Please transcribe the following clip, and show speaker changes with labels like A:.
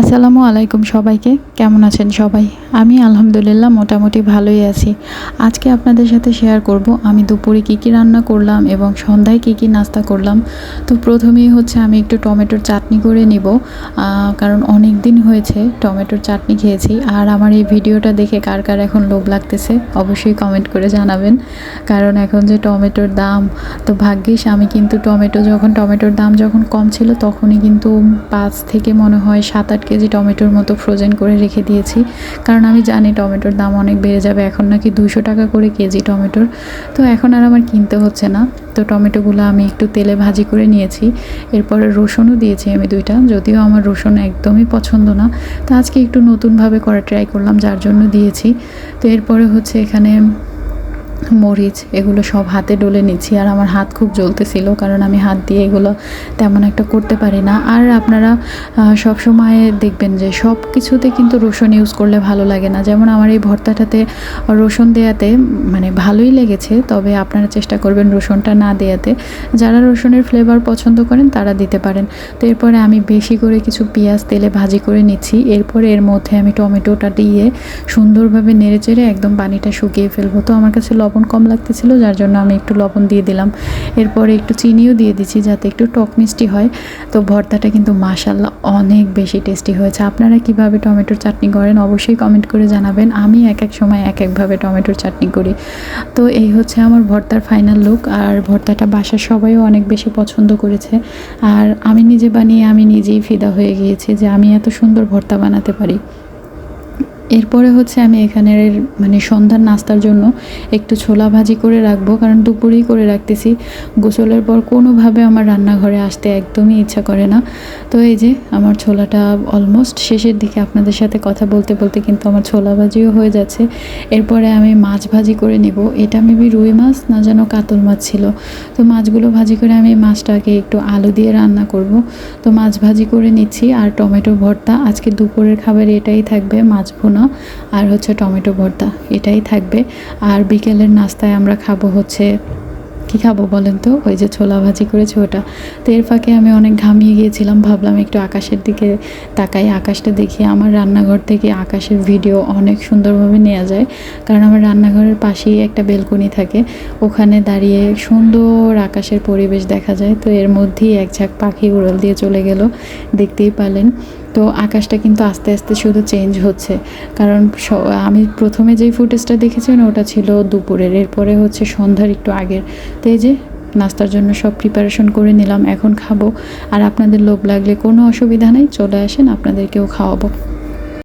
A: আসসালামু আলাইকুম সবাইকে। কেমন আছেন সবাই? আমি আলহামদুলিল্লাহ মোটামুটি ভালোই আছি। আজকে আপনাদের সাথে শেয়ার করব আমি দুপুরে কী কী রান্না করলাম এবং সন্ধ্যায় কী কী নাস্তা করলাম। তো প্রথমেই হচ্ছে আমি একটু টমেটোর চাটনি করে নিব। কারণ অনেক দিন হয়েছে টমেটোর চাটনি খেয়েছি। আর আমার এই ভিডিওটা দেখে কার কার এখন লোভ লাগতেছে অবশ্যই কমেন্ট করে জানাবেন। কারণ এখন যে টমেটোর দাম, তো ভাগ্যিস আমি কিন্তু টমেটো, যখন টমেটোর দাম যখন কম ছিল তখনই কিন্তু পাঁচ থেকে মনে হয় সাত আট কেজি টমেটোর মতো ফ্রোজেন করে রেখে দিয়েছি। কারণ আমি জানি টমেটোর দাম অনেক বেড়ে যাবে। এখন নাকি দুশো টাকা করে কেজি টমেটোর। তো এখন আর আমার কিনতে হচ্ছে না। তো টমেটোগুলো আমি একটু তেলে ভাজি করে নিয়েছি। এরপরে রসুনও দিয়েছি আমি দুইটা। যদিও আমার রসুন একদমই পছন্দ না। তো আজকে একটু নতুনভাবে করা ট্রাই করলাম, যার জন্য দিয়েছি। তো এরপরে হচ্ছে এখানে মরিচ, এগুলো সব হাতে ডলে নিচ্ছি আর আমার হাত খুব জ্বলতেছিল কারণ আমি হাত দিয়ে এগুলো তেমন একটা করতে পারি না। আর আপনারা সব সময় দেখবেন যে সব কিছুতে কিন্তু রসুন ইউজ করলে ভালো লাগে না। যেমন আমার এই ভর্তাটাতে রসুন দেয়াতে মানে ভালোই লেগেছে, তবে আপনারা চেষ্টা করবেন রসুনটা না দেয়াতে। যারা রসুনের ফ্লেভার পছন্দ করেন তারা দিতে পারেন। তো এরপরে আমি বেশি করে কিছু পেঁয়াজ তেলে ভাজি করে নিচ্ছি। এরপরে এর মধ্যে আমি টমেটোটা দিয়ে সুন্দরভাবে নেড়ে চেড়ে একদম পানিটা শুকিয়ে ফেলব। তো আমার কাছে লবণ কম লাগতেছিল, যার জন্য আমি একটু লবণ দিয়ে দিলাম। এরপরে একটু চিনিও দিয়ে দিচ্ছি যাতে একটু টক মিষ্টি হয়। তো ভর্তাটা কিন্তু মাশাল্লাহ অনেক বেশি টেস্টি হয়েছে। আপনারা কীভাবে টমেটোর চাটনি করেন অবশ্যই কমেন্ট করে জানাবেন। আমি এক এক সময় এক একভাবে টমেটোর চাটনি করি। তো এই হচ্ছে আমার ভর্তার ফাইনাল লুক আর ভর্তাটা বাসার সবাইও অনেক বেশি পছন্দ করেছে। আর আমি নিজে বানিয়ে আমি নিজেই ফিদা হয়ে গিয়েছি যে আমি এত সুন্দর ভর্তা বানাতে পারি। এরপরে হচ্ছে আমি এখানের মানে সন্ধ্যার নাস্তার জন্য একটু ছোলা ভাজি করে রাখব, কারণ দুপুরেই করে রাখতেছি। গোসলের পর কোনোভাবে আমার রান্নাঘরে আসতে একদমই ইচ্ছা করে না। তো এই যে আমার ছোলাটা অলমোস্ট শেষের দিকে আপনাদের সাথে কথা বলতে বলতে কিন্তু আমার ছোলা ভাজিও হয়ে যাচ্ছে। এরপরে আমি মাছ ভাজি করে নিব। এটা মেবি রুই মাছ না যেন কাতল মাছ ছিল। তো মাছগুলো ভাজি করে আমি মাছটাকে একটু আলু দিয়ে রান্না করব। তো মাছ ভাজি করে নিচ্ছি। আর টমেটো ভর্তা, আজকে দুপুরের খাবার এটাই থাকবে। মাছ ভুনা আর হচ্ছে টমেটো ভর্তা, এটাই থাকবে। আর বিকেলের নাস্তায় আমরা খাব হচ্ছে, কী খাব বলেন তো? ওই যে ছোলা ভাজি করেছে ওটা। তো এর ফাঁকে আমি অনেক ঘামিয়ে গিয়েছিলাম, ভাবলাম একটু আকাশের দিকে তাকাই, আকাশটা দেখি আমার রান্নাঘর থেকে আকাশের ভিডিও অনেক সুন্দরভাবে নেওয়া যায়। কারণ আমার রান্নাঘরের পাশেই একটা বেলকনি থাকে, ওখানে দাঁড়িয়ে সুন্দর আকাশের পরিবেশ দেখা যায়। তো এর মধ্যেই এক ঝাঁক পাখি উড়াল দিয়ে চলে গেল, দেখতেই পারলেন। তো আকাশটা কিন্তু আস্তে আস্তে শুধু চেঞ্জ হচ্ছে। কারণ আমি প্রথমে যেই ফুটেজটা দেখেছেন ওটা ছিল দুপুরের। এরপরে হচ্ছে সন্ধ্যার একটু আগের। তো যে নাস্তার জন্য সব প্রিপারেশন করে নিলাম, এখন খাব। আর আপনাদের লোভ লাগলে কোনো অসুবিধা নেই, চলে আসেন, আপনাদেরকেও খাওয়াবো।